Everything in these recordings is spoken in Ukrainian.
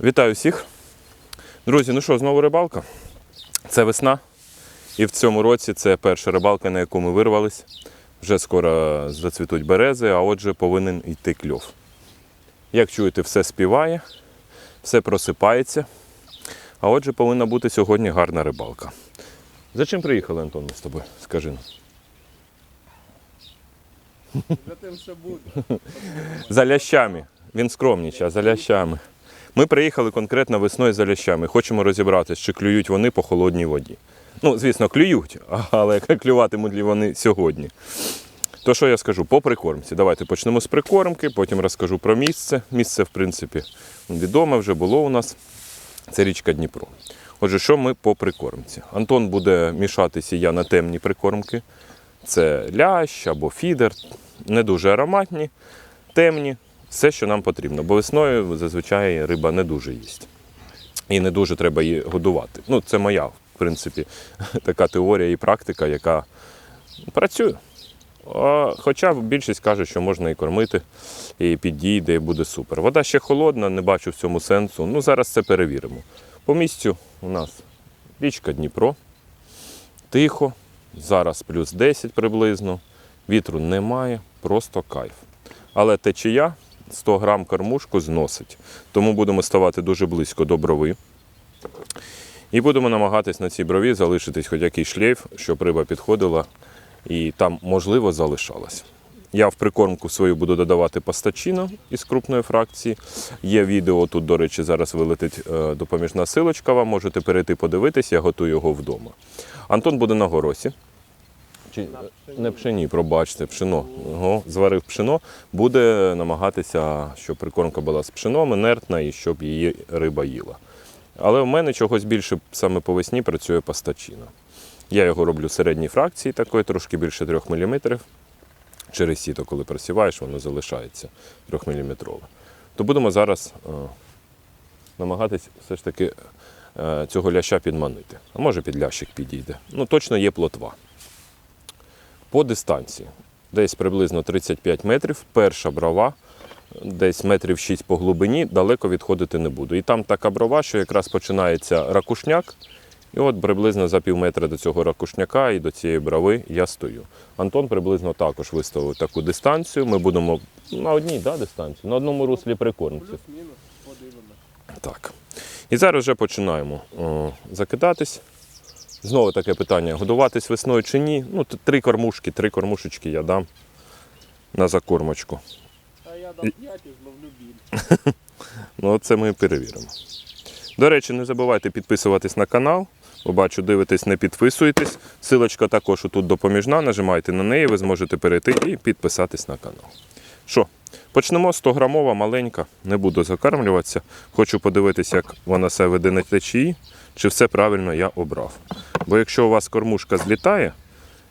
Вітаю всіх. Друзі, ну що, знову рибалка. Це весна. І в цьому році це перша рибалка, на яку ми вирвались. Вже скоро зацвітуть берези, а отже повинен йти кльов. Як чуєте, все співає, все просипається. А отже, повинна бути сьогодні гарна рибалка. За чим приїхали, Антон, ми з тобою? Скажи нам. За тим, що буде. За лящами. Він скромнічий, а за лящами. Ми приїхали конкретно весною за лящами. Хочемо розібратися, чи клюють вони по холодній воді. Ну, звісно, клюють, але клюватимуть ли вони сьогодні. То що я скажу? По прикормці. Давайте почнемо з прикормки, потім розкажу про місце. Місце, в принципі, відоме вже було у нас. Це річка Дніпро. Отже, що ми по прикормці? Антон буде мішати сія на темні прикормки. Це лящ або фідер, не дуже ароматні, темні, все, що нам потрібно. Бо весною зазвичай риба не дуже їсть. І не дуже треба її годувати. Ну, це моя, в принципі, така теорія і практика, яка працює. Хоча більшість каже, що можна і кормити, і підійде, і буде супер. Вода ще холодна, не бачу в цьому сенсу. Ну, зараз це перевіримо. По місцю у нас річка Дніпро. Тихо, зараз плюс 10 приблизно. Вітру немає, просто кайф. Але течія 100 грам кормушку зносить. Тому будемо ставати дуже близько до брови. І будемо намагатись на цій брові залишитись хоч якийсь шлейф, щоб риба підходила і там, можливо, залишалась. Я в прикормку свою буду додавати пастачино із крупної фракції. Є відео тут, до речі, зараз вилетить е, допоміжна силочка. Вам можете перейти подивитись, я готую його вдома. Антон буде на горосі. Чи не пшені, пробачте, пшено. Ого, зварив пшено, буде намагатися, щоб прикормка була з пшеном, інертна і щоб її риба їла. Але в мене чогось більше саме по весні працює пастачино. Я його роблю середній фракції, такої трошки більше 3 мм. Через сіто, коли просіваєш, воно залишається 3 мм. То будемо зараз е, намагатись все ж таки е, цього ляща підманити. А може під лящик підійде. Ну, точно є плотва. По дистанції. Десь приблизно 35 метрів. Перша брова, десь метрів 6 по глибині, далеко відходити не буду. І там така брова, що якраз починається ракушняк. І от приблизно за пів метра до цього ракушняка і до цієї брави я стою. Антон приблизно також виставив таку дистанцію. Ми будемо на одній да, дистанції, на одному руслі прикормці. Так. І зараз вже починаємо о, закидатись. Знову таке питання: годуватись весною чи ні? Ну, три кормушки, три кормушечки я дам на закормочку. А я дам 5 і зловлю біль. Ну, це ми перевіримо. До речі, не забувайте підписуватись на канал. Бо бачу, дивитесь, не підписуєтесь. Силочка також тут допоміжна. Нажимайте на неї, ви зможете перейти і підписатись на канал. Що, почнемо 100 грамова, маленька, не буду закармлюватися. Хочу подивитися, як вона себе веде на течії, чи все правильно я обрав. Бо якщо у вас кормушка злітає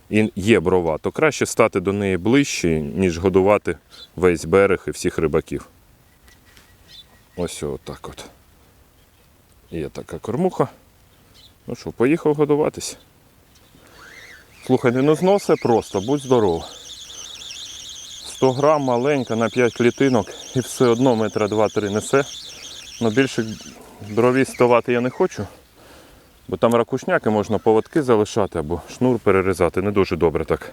і є брова, то краще стати до неї ближче, ніж годувати весь берег і всіх рибаків. Ось отак от. Є така кормуха. Ну що, поїхав годуватись. Слухай, не зноси просто, будь здоров. 100 грам маленька на 5 клітинок і все одно метра 2-3 несе. Ну більше брові ставати я не хочу, бо там ракушняки можна поводки залишати або шнур перерізати. Не дуже добре так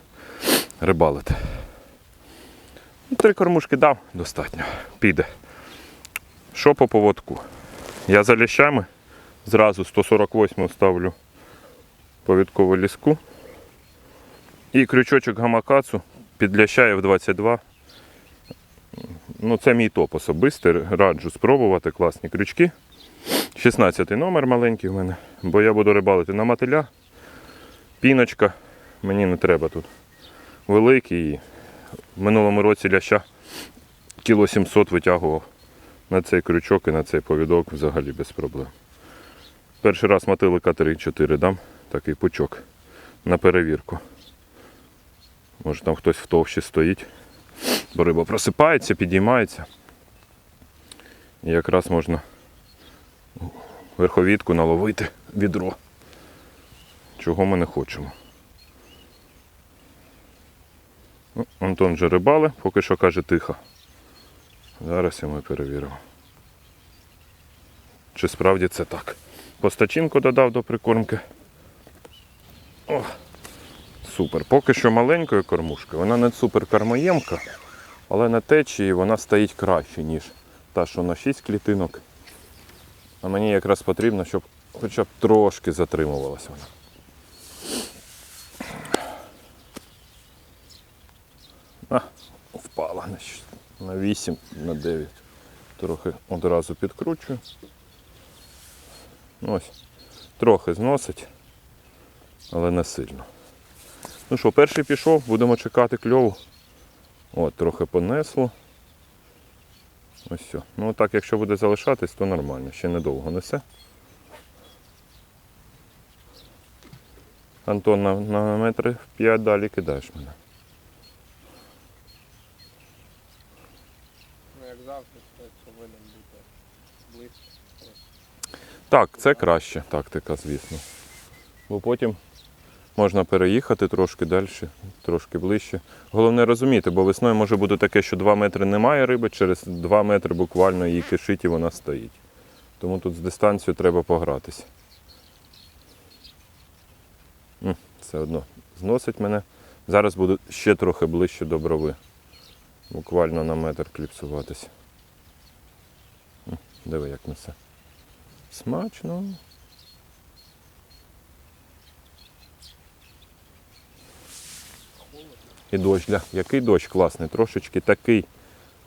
рибалити. Ну, Три кормушки дав, достатньо. Піде. Що по поводку? Я за лящами зразу 148 ставлю повідкову ліску. І крючочок гамакацу під ляща в 22. Ну, це мій топ особистий. Раджу спробувати класні крючки. 16 номер маленький в мене, бо я буду рибалити на мотиля. Піночка. Мені не треба тут. Великий. В минулому році ляща кіло 700 витягував на цей крючок і на цей повідок взагалі без проблем. Перший раз мотилика 3-4 дам, такий пучок на перевірку. Може там хтось в товщі стоїть, бо риба просипається, підіймається. І якраз можна верховітку наловити відро. Чого ми не хочемо. Ну, Антон вже рибали, поки що каже тихо. Зараз і ми перевіримо. чи справді це так. Постачинку додав до прикормки. О, супер. Поки що маленькою кормушкою. Вона не супер кормоємка, але на течії вона стоїть краще, ніж та, що на 6 клітинок. А мені якраз потрібно, щоб хоча б трошки затримувалася вона. А, впала на, 8, на 9. Трохи одразу підкручую. Ну, Ось. Трохи зносить, але не сильно. Ну що, перший пішов, будемо чекати кльову. От, трохи понесло. Ось все. Ну так, якщо буде залишатись, то нормально, ще недовго несе. Антон на, на метри 5 далі кидаєш мене. Ну як завжди, це повинен бути близько. Так, це краще тактика, звісно. Бо потім можна переїхати трошки далі, трошки ближче. Головне розуміти, бо весною може бути таке, що 2 метри немає риби, через 2 метри буквально її кишить і вона стоїть. Тому тут з дистанцією треба погратися. Все одно зносить мене. Зараз буду ще трохи ближче до брови. Буквально на метр кліпсуватися. Диви, як несе. Смачно. І дощ, да. який дощ класний, трошечки такий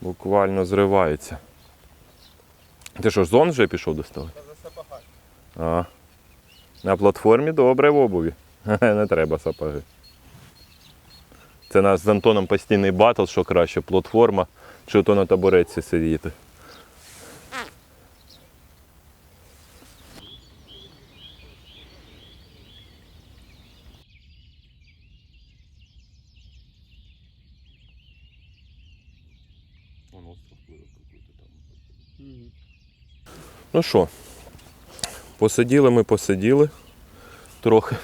буквально зривається. Ти що, зон вже пішов доставати? Та. А. На платформі добре в обуві. Не треба сапоги. Це нас з Антоном постійний батл, що краще, платформа чи то на табуреці сидіти. Ну що, посиділи ми, посиділи трохи.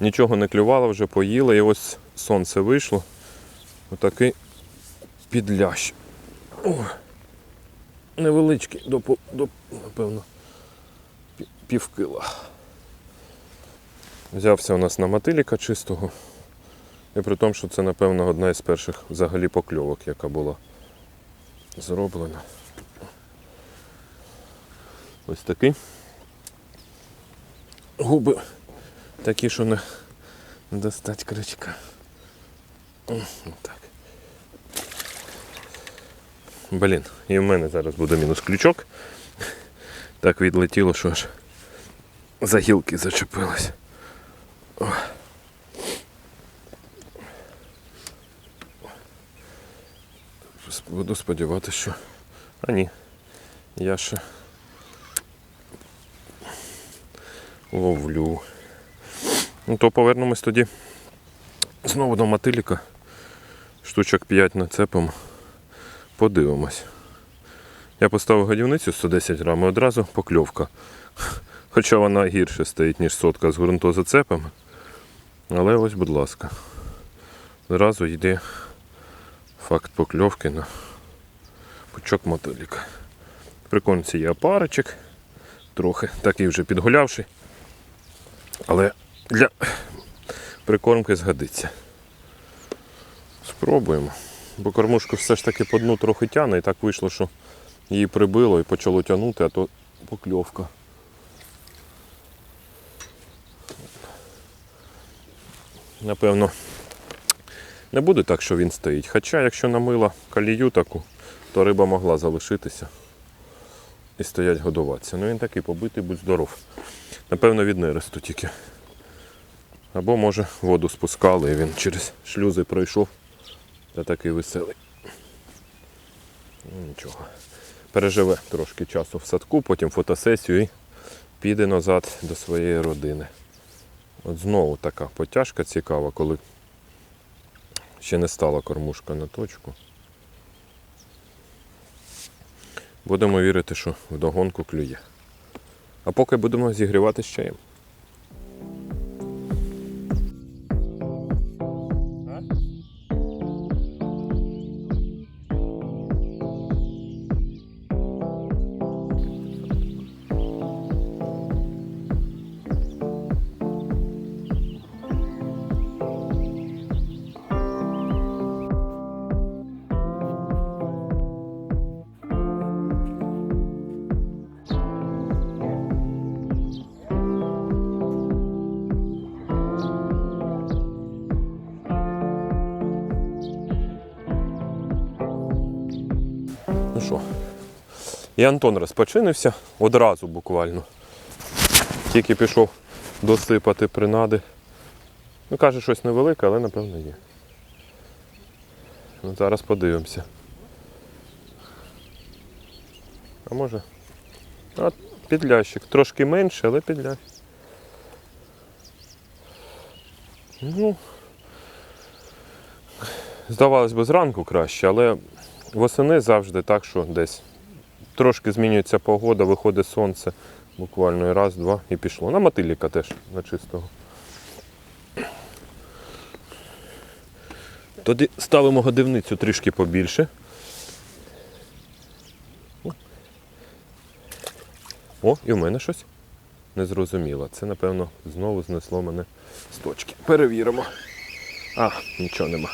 Нічого не клювало, вже поїли. І ось сонце вийшло. Отакий підлящ. О, невеличкий, до, до, напевно, півкила. Взявся у нас на мотиліка чистого. І при тому, що це, напевно, одна із перших взагалі покльовок, яка була зроблена. Ось такий. Губи такі, що не, достать крючка. Так. Блін, і в мене зараз буде мінус крючок. Так відлетіло, що аж за гілки зачепилось. Буду сподіватися, що. А ні. Я ще ловлю. Ну то повернемось тоді знову до мотиліка. Штучок 5 нацепимо. Подивимось. Я поставив годівницю 110 грам і одразу покльовка. Хоча вона гірше стоїть, ніж сотка з ґрунтозацепами. Але ось, будь ласка. Зразу йде факт покльовки на пучок мотиліка. Приконці є опаричок, трохи такий вже підгулявший. Але для прикормки згодиться. Спробуємо. Бо кормушку все ж таки по дну трохи тяне, і так вийшло, що її прибило і почало тягнути, а то покльовка. Напевно, не буде так, що він стоїть. Хоча, якщо намила калію таку, то риба могла залишитися і стоять годуватися. Ну він такий побитий, будь здоров. Напевно, від нересту тільки. Або, може, воду спускали і він через шлюзи пройшов. Та такий веселий. Ну, нічого. Переживе трошки часу в садку, потім фотосесію і піде назад до своєї родини. От знову така потяжка цікава, коли ще не стала кормушка на точку. Будемо вірити, що вдогонку клює. А поки будемо зігрівати з чаєм. Що? І Антон розпочинився одразу буквально. Тільки пішов досипати принади. Ну, каже, щось невелике, але напевно є. Ну, зараз подивимося. А може? А, підлящик. Трошки менше, але підлящик. Ну, здавалось би, зранку краще, але восени завжди так, що десь трошки змінюється погода, виходить сонце, буквально раз, два і пішло. На мотиліка теж, на чистого. Тоді ставимо годівницю трішки побільше. О, і в мене щось незрозуміло. Це, напевно, знову знесло мене з точки. Перевіримо. А, нічого нема.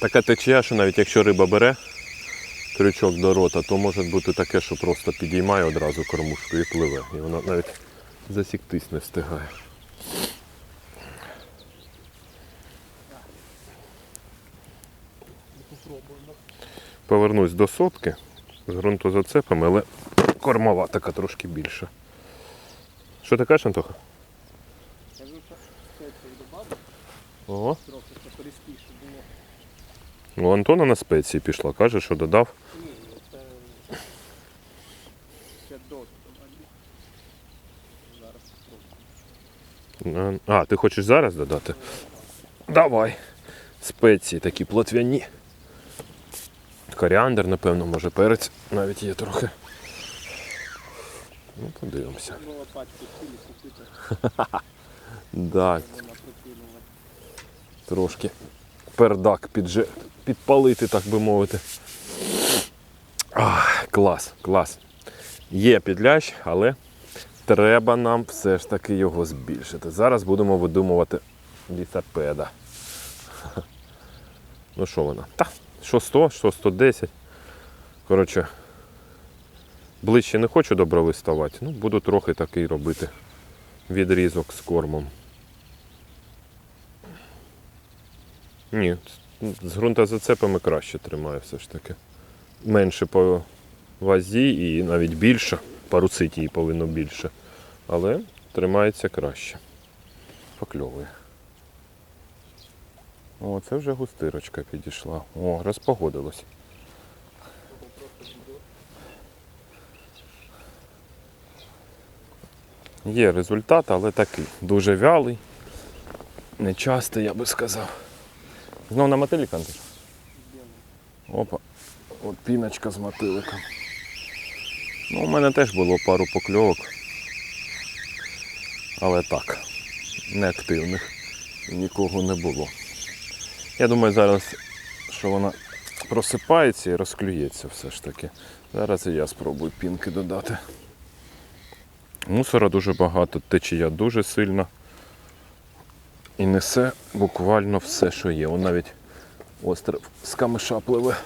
Така течія, що навіть якщо риба бере крючок до рота, то може бути таке, що просто підіймає одразу кормушку і пливе. І вона навіть засіктись не встигає. Повернусь до сотки з ґрунтозацепами, але кормова така трошки більша. Що ти кажеш, Антоха? Ого. трохи, щоб порізкіше було. У Антона на спеції пішла, каже, що додав. Ні, це досить. Зараз спробую. А, ти хочеш зараз додати? Давай. Спеції такі плотвяні. Коріандр, напевно, може перець навіть є трохи. Ну, подивимося. Так, трошки пердак підже... підпалити, так би мовити. Ах, клас, клас. Є підлящ, але треба нам все ж таки його збільшити. Зараз будемо видумувати лісапеда. Ну що вона? Та, що 100, що 110. Коротше, ближче не хочу добре виставати, ну буду трохи такий робити відрізок з кормом. Ні, з ґрунтозацепами краще тримає все ж таки. Менше по вазі і навіть більше. Паруцит її повинно більше. Але тримається краще. Покльовує. О, це вже густирочка підійшла. О, розпогодилось. Є результат, але такий. Дуже вялий. Нечастий, я би сказав. Знов на мотиліка, Антош? Опа. От піночка з мотиликом. Ну, у мене теж було пару покльовок. Але так, неактивних. Нікого не було. Я думаю, зараз, що вона просипається і розклюється все ж таки. Зараз і я спробую пінки додати. Мусора дуже багато, течія дуже сильна. І несе буквально все, що є. Он навіть остров з камиша пливе.